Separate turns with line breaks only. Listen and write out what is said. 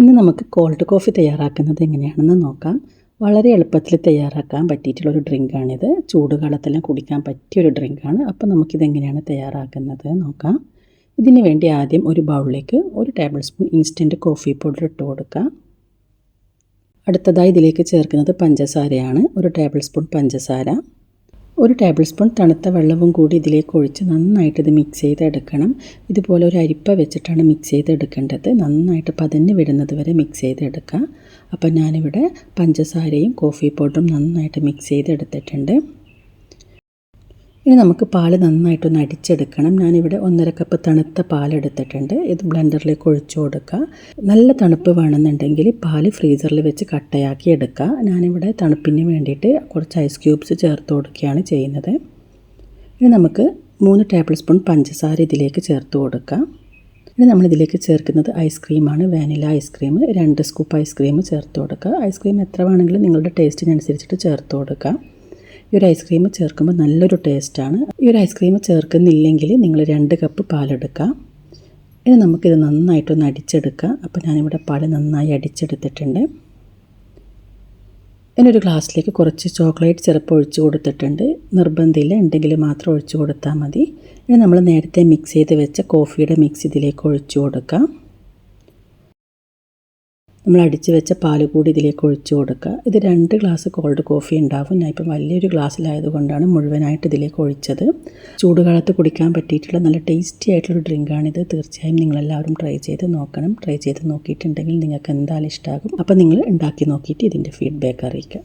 ഇന്ന് നമുക്ക് cold coffee തയ്യാറാക്കുന്നത് എങ്ങനെയാണെന്ന് നോക്കാം. വളരെ എളുപ്പത്തിൽ തയ്യാറാക്കാൻ പറ്റിയിട്ടുള്ള ഒരു ഡ്രിങ്കാണിത് ചൂടുകാലത്തെല്ലാം കുടിക്കാൻ പറ്റിയൊരു ഡ്രിങ്കാണ് അപ്പോൾ നമുക്കിത് എങ്ങനെയാണ് തയ്യാറാക്കുന്നത് നോക്കാം. ഇതിന് വേണ്ടി ആദ്യം ഒരു ബൗളിലേക്ക് ഒരു table spoon instant coffee powder ഇട്ട് കൊടുക്കുക അടുത്തതായി ഇതിലേക്ക് ചേർക്കുന്നത് പഞ്ചസാരയാണ്. ഒരു ടേബിൾ സ്പൂൺ പഞ്ചസാര. ഒരു ടേബിൾ സ്പൂൺ തണുത്ത വെള്ളവും കൂടി ഇതിലേക്ക് ഒഴിച്ച് നന്നായിട്ട് ഇത് മിക്സ് ചെയ്തെടുക്കണം. ഇതുപോലെ ഒരു അരിപ്പ വെച്ചിട്ടാണ് മിക്സ് ചെയ്തെടുക്കേണ്ടത്. നന്നായിട്ട് പതഞ്ഞ് വിടുന്നത് വരെ മിക്സ് ചെയ്തെടുക്കുക അപ്പോൾ ഞാനിവിടെ പഞ്ചസാരയും കോഫി പൗഡറും നന്നായിട്ട് മിക്സ് ചെയ്തെടുത്തിട്ടുണ്ട്. ഇനി നമുക്ക് പാൽ നന്നായിട്ടൊന്ന് അടിച്ചെടുക്കണം. ഞാനിവിടെ ഒന്നര കപ്പ് തണുത്ത പാൽ എടുത്തിട്ടുണ്ട് ഇത് ബ്ലെൻഡറിലേക്ക് ഒഴിച്ചു കൊടുക്കുക. നല്ല തണുപ്പ് വേണമെന്നുണ്ടെങ്കിൽ പാൽ ഫ്രീസറിൽ വെച്ച് കട്ടയാക്കി എടുക്കുക. ഞാനിവിടെ തണുപ്പിന് വേണ്ടിയിട്ട് കുറച്ച് ഐസ് ക്യൂബ്സ് ചേർത്ത് കൊടുക്കുകയാണ് ചെയ്യുന്നത്. ഇനി നമുക്ക് മൂന്ന് ടേബിൾ സ്പൂൺ പഞ്ചസാര ഇതിലേക്ക് ചേർത്ത് കൊടുക്കുക. ഇനി നമ്മളിതിലേക്ക് ചേർക്കുന്നത് ഐസ്ക്രീമാണ് വാനില ഐസ്ക്രീം രണ്ട് സ്കൂപ്പ് ഐസ്ക്രീം ചേർത്ത് കൊടുക്കുക. ഐസ്ക്രീം എത്ര വേണമെങ്കിലും നിങ്ങളുടെ ടേസ്റ്റിനനുസരിച്ചിട്ട് ചേർത്ത് കൊടുക്കുക. ഈ ഒരു ഐസ്ക്രീം ചേർക്കുമ്പോൾ നല്ലൊരു ടേസ്റ്റാണ് ഈ ഒരു ഐസ്ക്രീം ചേർക്കുന്നില്ലെങ്കിൽ നിങ്ങൾ രണ്ട് കപ്പ് പാലെടുക്കാം ഇനി നമുക്കിത് നന്നായിട്ടൊന്ന് അടിച്ചെടുക്കാം അപ്പോൾ ഞാനിവിടെ പാൽ നന്നായി അടിച്ചെടുത്തിട്ടുണ്ട്. ഇനിയൊരു ഗ്ലാസ്സിലേക്ക് കുറച്ച് ചോക്ലേറ്റ് സിറപ്പ് ഒഴിച്ച് കൊടുത്തിട്ടുണ്ട്. നിർബന്ധമില്ല ഉണ്ടെങ്കിൽ മാത്രം ഒഴിച്ച് കൊടുത്താൽ മതി. ഇനി നമ്മൾ നേരത്തെ മിക്സ് ചെയ്ത് വെച്ച കോഫിയുടെ മിക്സ് ഇതിലേക്ക് ഒഴിച്ചു കൊടുക്കാം നമ്മൾ അടിച്ച് വെച്ച പാൽ കൂടി ഇതിലേക്ക് ഒഴിച്ചു കൊടുക്കുക. ഇത് രണ്ട് ഗ്ലാസ് കോൾഡ് കോഫി ഉണ്ടാവും. ഞാൻ ഇപ്പം വലിയൊരു ഗ്ലാസ്സിലായതുകൊണ്ടാണ് മുഴുവനായിട്ട് ഇതിലേക്ക് ഒഴിച്ചത്. ചൂടുകാലത്ത് കുടിക്കാൻ പറ്റിയിട്ടുള്ള നല്ല ടേസ്റ്റി ആയിട്ടുള്ളൊരു ഡ്രിങ്കാണിത്. തീർച്ചയായും നിങ്ങളെല്ലാവരും ട്രൈ ചെയ്ത് നോക്കണം. ട്രൈ ചെയ്ത് നോക്കിയിട്ടുണ്ടെങ്കിൽ നിങ്ങൾക്ക് എന്തായാലും ഇഷ്ടമാകും അപ്പോൾ നിങ്ങൾ ഉണ്ടാക്കി നോക്കിയിട്ട് ഇതിന്റെ ഫീഡ്ബാക്ക് അറിയിക്കാം